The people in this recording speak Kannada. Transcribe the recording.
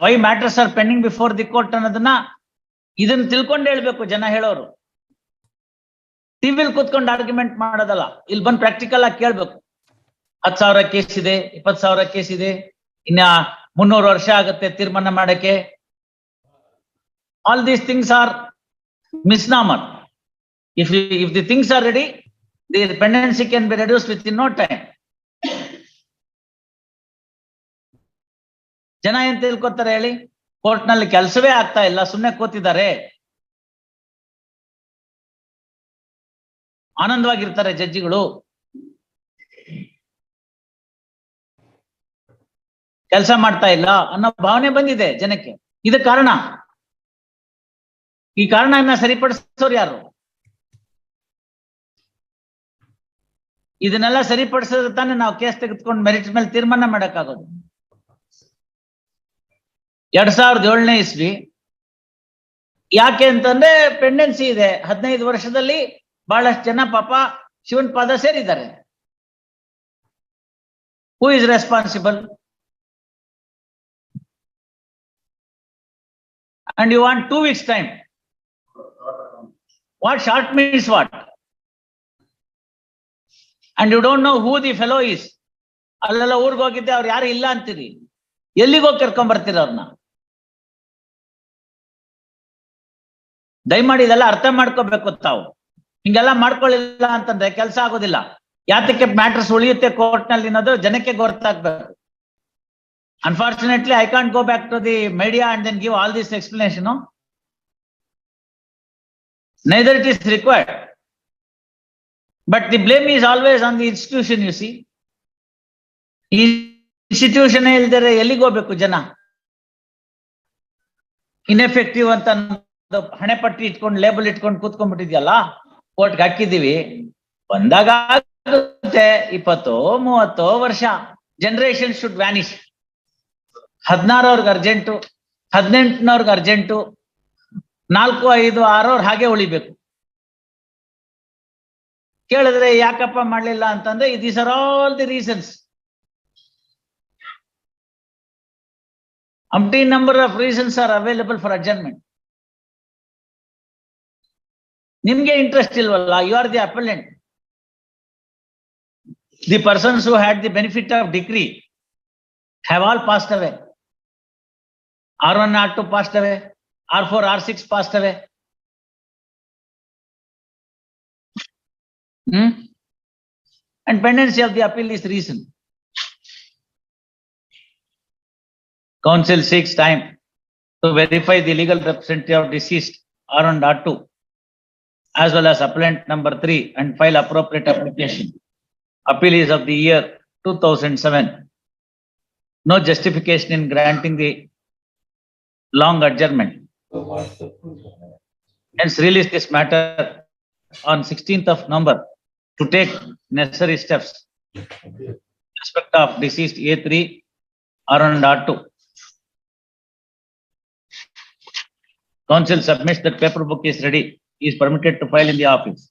Why matters are pending before the court ಅನ್ನೋದನ್ನ ಇದನ್ನ ತಿಳ್ಕೊಂಡು ಹೇಳ್ಬೇಕು ಜನ ಹೇಳೋರು ಟಿವಿಲ್ ಕೂತ್ಕೊಂಡು ಆರ್ಗ್ಯುಮೆಂಟ್ ಮಾಡೋದಲ್ಲ ಇಲ್ಲಿ ಬಂದು ಪ್ರಾಕ್ಟಿಕಲ್ ಆಗಿ ಕೇಳ್ಬೇಕು ಹತ್ ಸಾವಿರ ಕೇಸ್ ಇದೆ ಇಪ್ಪತ್ ಸಾವಿರ ಕೇಸ್ ಇದೆ, ಇನ್ನ ಮುನ್ನೂರು ವರ್ಷ ಆಗುತ್ತೆ ತೀರ್ಮಾನ ಮಾಡಕ್ಕೆ all these things are misnomer. If if the things are ready the the can be reduce with in no time. ಜನ ಏನ್ ತಿಳ್ಕೊತಾರೆ ಹೇಳಿ? ಕೋರ್ಟ್ನಲ್ಲಿ ಕೆಲಸವೇ ಆಗ್ತಾ ಇಲ್ಲ ಸುಮ್ಮನೆ ಕೂತಿದ್ದಾರೆ. ಆನಂದವಾಗಿರ್ತಾರೆ ಜಡ್ಜಿಗಳು. ಕೆಲಸ ಮಾಡ್ತಾ ಇಲ್ಲ ಅನ್ನೋ ಭಾವನೆ ಬಂದಿದೆ ಜನಕ್ಕೆ. ಇದು ಕಾರಣ. ಈ ಕಾರಣವನ್ನ ಸರಿಪಡಿಸೋರು ಯಾರು? ಇದನ್ನೆಲ್ಲ ಸರಿಪಡಿಸಿದ್ರೆ ತಾನೇ ನಾವು ಕೇಸ್ ತೆಗೆದುಕೊಂಡು ಮೆರಿಟ್ ಮೇಲೆ ತೀರ್ಮಾನ ಮಾಡಕ್ಕಾಗೋದು. ಎರಡ್ ಸಾವಿರದ ಏಳನೇ ಇಸ್ವಿ. ಯಾಕೆ ಅಂತಂದ್ರೆ ಪೆಂಡೆನ್ಸಿ ಇದೆ. ಹದಿನೈದು ವರ್ಷದಲ್ಲಿ ಬಹಳಷ್ಟು ಜನ ಪಾಪ ಶಿವನ್ ಪಾದ ಸೇರಿದ್ದಾರೆ. Who is responsible and you want two weeks time what short means what and you don't know who the fellow is ಅಲ್ಲೆಲ್ಲ ಊರ್ಗ್ ಹೋಗಿದ್ದೆ, ಅವ್ರು ಯಾರು ಇಲ್ಲ ಅಂತೀರಿ? ಎಲ್ಲಿಗೋಗಿ ಕರ್ಕೊಂಡ್ ಬರ್ತೀರ ಅವ್ರನ್ನ ದಯಮಾಡಿ ಇದೆಲ್ಲ ಅರ್ಥ ಮಾಡ್ಕೋಬೇಕು ತಾವು. ಹಿಂಗೆಲ್ಲ ಮಾಡ್ಕೊಳ್ಳಿಲ್ಲ ಅಂತಂದ್ರೆ ಕೆಲಸ ಆಗೋದಿಲ್ಲ. ಯಾತಕ್ಕೆ ಮ್ಯಾಟರ್ಸ್ ಉಳಿಯುತ್ತೆ ಕೋರ್ಟ್ನಲ್ಲಿ ಅನ್ನೋದು ಜನಕ್ಕೆ ಗೊತ್ತಾಗ್ಬೇಕು. Unfortunately I can't go back to the media and then give all this explanation neither it is required but the blame is always on the institution you see institution ಇಲ್ದರೆ ಎಲ್ಲಿಗೆ ಹೋಗ್ಬೇಕು ಜನ? ಇನ್ಎಫೆಕ್ಟಿವ್ ಅಂತ ಹಣೆ ಪಟ್ಟಿ ಇಟ್ಕೊಂಡು ಲೇಬಲ್ ಇಟ್ಕೊಂಡು ಕೂತ್ಕೊಂಡ್ಬಿಟ್ಟಿದ್ಯಲ್ಲ ಕೋರ್ಟ್ಗೆ ಹಾಕಿದೀವಿ ಬಂದಾಗ ಆಗುತ್ತೆ ಇಪ್ಪತ್ತೋ, ಮೂವತ್ತೋ ವರ್ಷ. ಜನರೇಷನ್ ಶುಡ್ ವ್ಯಾನಿಶ್ ಹದಿನಾರವ್ರಿಗೆ ಅರ್ಜೆಂಟು ಹದಿನೆಂಟನವ್ರಿಗೆ ಅರ್ಜೆಂಟು ನಾಲ್ಕು, ಐದು ಆರವ್ರು ಹಾಗೆ ಉಳಿಬೇಕು. ಕೇಳಿದ್ರೆ ಯಾಕಪ್ಪ ಮಾಡ್ಲಿಲ್ಲ ಅಂತಂದ್ರೆ these are all the reasons anti number of reasons are available for adjournment ನಿಮ್ಗೆ ಇಂಟ್ರೆಸ್ಟ್ ಇಲ್ವಲ್ಲ you are the appellant the persons who had the benefit of degree have all passed away R one R two passed away R four, R six passed away. Hmm? And pendency of the appeal is reason. Council seeks time to verify the legal representative of deceased R and R two. As well as appellant number three and file appropriate application. Appeal is of the year two thousand seven. No justification in granting the long adjournment. Hence release this matter on sixteenth of November to take necessary steps. in Respect of deceased A three, R and R two. Council submits that paper book is ready, is permitted to file in the office.